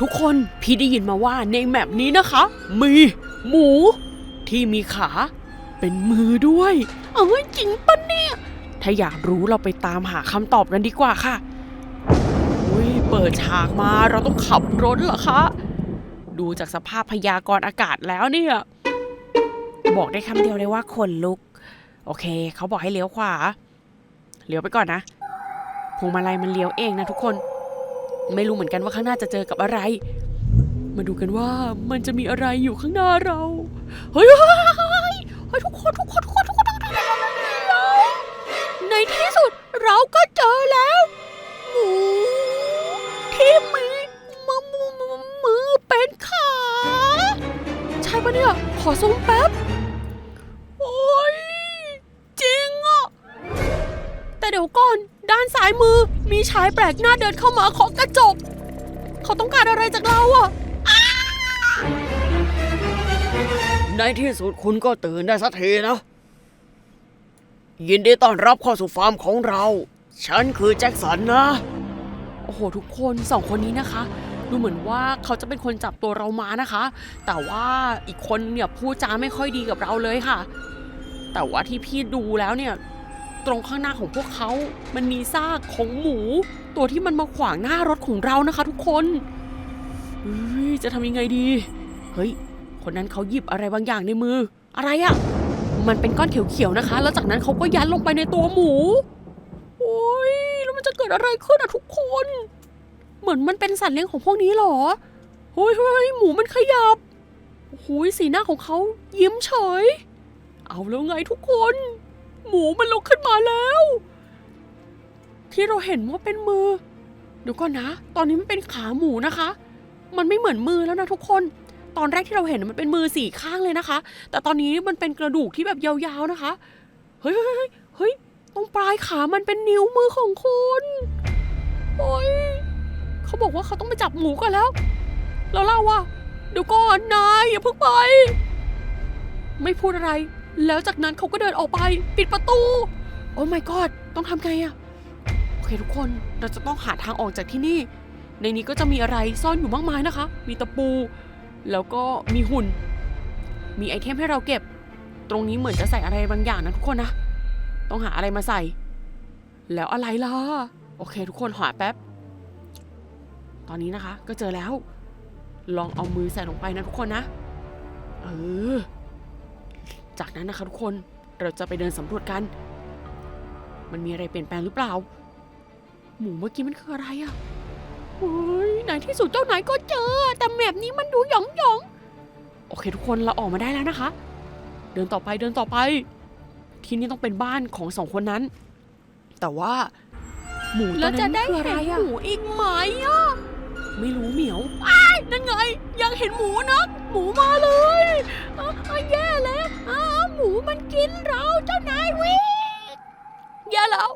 ทุกคนพี่ได้ยินมาว่าในแมปนี้นะคะ มี หมู ที่มีขา เป็นมือด้วย เอ้ยจริงปะเนี่ย ถ้าอยากรู้เราไปตามหาคำตอบกันดีกว่าค่ะอุ้ยเปิดฉากมาเราต้องขับรถเหรอคะ ดูจากสภาพพยากรณ์อากาศแล้วเนี่ย บอกได้คำเดียวเลยว่าขนลุก โอเค เขาบอกให้เลี้ยวขวา เลี้ยวไปก่อนนะพวงมาลัยมันเลี้ยวเองนะทุกคน ไม่รู้เหมือนกันว่าข้างหน้าจะเจอกับอะไร มาดูกันว่ามันจะมีอะไรอยู่ข้างหน้าเรา เฮ้ยเฮ้ยเฮ้ยทุกคนทุกคนทุกคนทุกคนทุกคนในที่สุดเราก็เจอแล้วหมูที่มีมือมือมือเป็นขาใช่ปะเนี่ยขอซูมแป๊บโอ้ยจริงอะแต่เดี๋ยวก่อน ด้านซ้ายมือมีชายแปลกหน้าเดินเข้ามาเคาะกระจก เขาต้องการอะไรจากเราอะอ้าในที่สุดคุณก็ตื่นได้สักทีนะ ยินดีต้อนรับเข้าสู่ฟาร์มของเรา ฉันคือแจ็คสันนะ โอ้โห ทุกคนสองคนนี้นะคะ ดูเหมือนว่าเขาจะเป็นคนจับตัวเรามานะคะ แต่ว่าอีกคนเนี่ยพูดจาไม่ค่อยดีกับเราเลยค่ะ แต่ว่าที่พี่ดูแล้วเนี่ย ตรงข้างหน้าของพวกเขา มันมีซากของหมู ตัวที่มันมาขวางหน้ารถของเรานะคะ ทุกคนจะทำยังไงดี เฮ้ย คนนั้นเขาหยิบอะไรบางอย่างในมือ อะไรอะมันเป็นก้อนเขียวๆนะคะ แล้วจากนั้นเขาก็ยัดลงไปในตัวหมู โอ้ย แล้วมันจะเกิดอะไรขึ้นอะทุกคน เหมือนมันเป็นสัตว์เลี้ยงของพวกนี้เหรอเฮ้ยเฮ้ยหมูมันขยับโอ้โหสีหน้าของเขายิ้มเฉย เอาแล้วไงทุกคน หมูมันลุกขึ้นมาแล้ว ที่เราเห็นว่าเป็นมือเดี๋ยวก่อนนะ ตอนนี้มันเป็นขาหมูนะคะ มันไม่เหมือนมือแล้วนะทุกคน ตอนแรกที่เราเห็นมันเป็นมือสี่ข้างเลยนะคะ แต่ตอนนี้มันเป็นกระดูกที่แบบยาวๆนะคะเฮ้ยเฮ้ยเฮ้ยเฮ้ยตรงปลายขามันเป็นนิ้วมือของคนโอ้ยเขาบอกว่าเขาต้องไปจับหมูกันแล้วแล้วเราอะเดี๋ยวก่อนนายอย่าเพิ่งไป ไม่พูดอะไร แล้วจากนั้นเขาก็เดินออกไป ปิดประตู โอ้ my god ต้องทำไงอะโอเคทุกคนเราจะต้องหาทางออกจากที่นี่ ในนี้ก็จะมีอะไรซ่อนอยู่มากมายนะคะ มีตะปู แล้วก็มีหุ่น มีไอเทมให้เราเก็บ ตรงนี้เหมือนจะใส่อะไรบางอย่างนะทุกคนนะ ต้องหาอะไรมาใส่ แล้วอะไรล่ะ โอเค ทุกคนหาแป๊บ ตอนนี้นะคะ ก็เจอแล้ว ลองเอามือใส่ลงไปนะทุกคนนะ เออ จากนั้นนะคะทุกคนเราจะไปเดินสำรวจกัน มันมีอะไรเปลี่ยนแปลงหรือเปล่า หมูเมื่อกี้มันคืออะไรอะเฮ้ยในที่สุดเจ้านายก็เจอ แต่แมปนี้มันดูหยองหยองๆโอเคทุกคนเราออกมาได้แล้วนะคะ เดินต่อไปเดินต่อไป ที่นี่ต้องเป็นบ้านของสองคนนั้น แต่ว่า หมูตัวแล้วจะนั้นได้คืออะไรเห็นอะหมูอีกไหมอะไม่รู้เหมียว นั่นไง ยังเห็นหมูนะ หมูมาเลยอะอะแย่แล้วอะห มันกินเราเจ้านายวิกอย่าเรา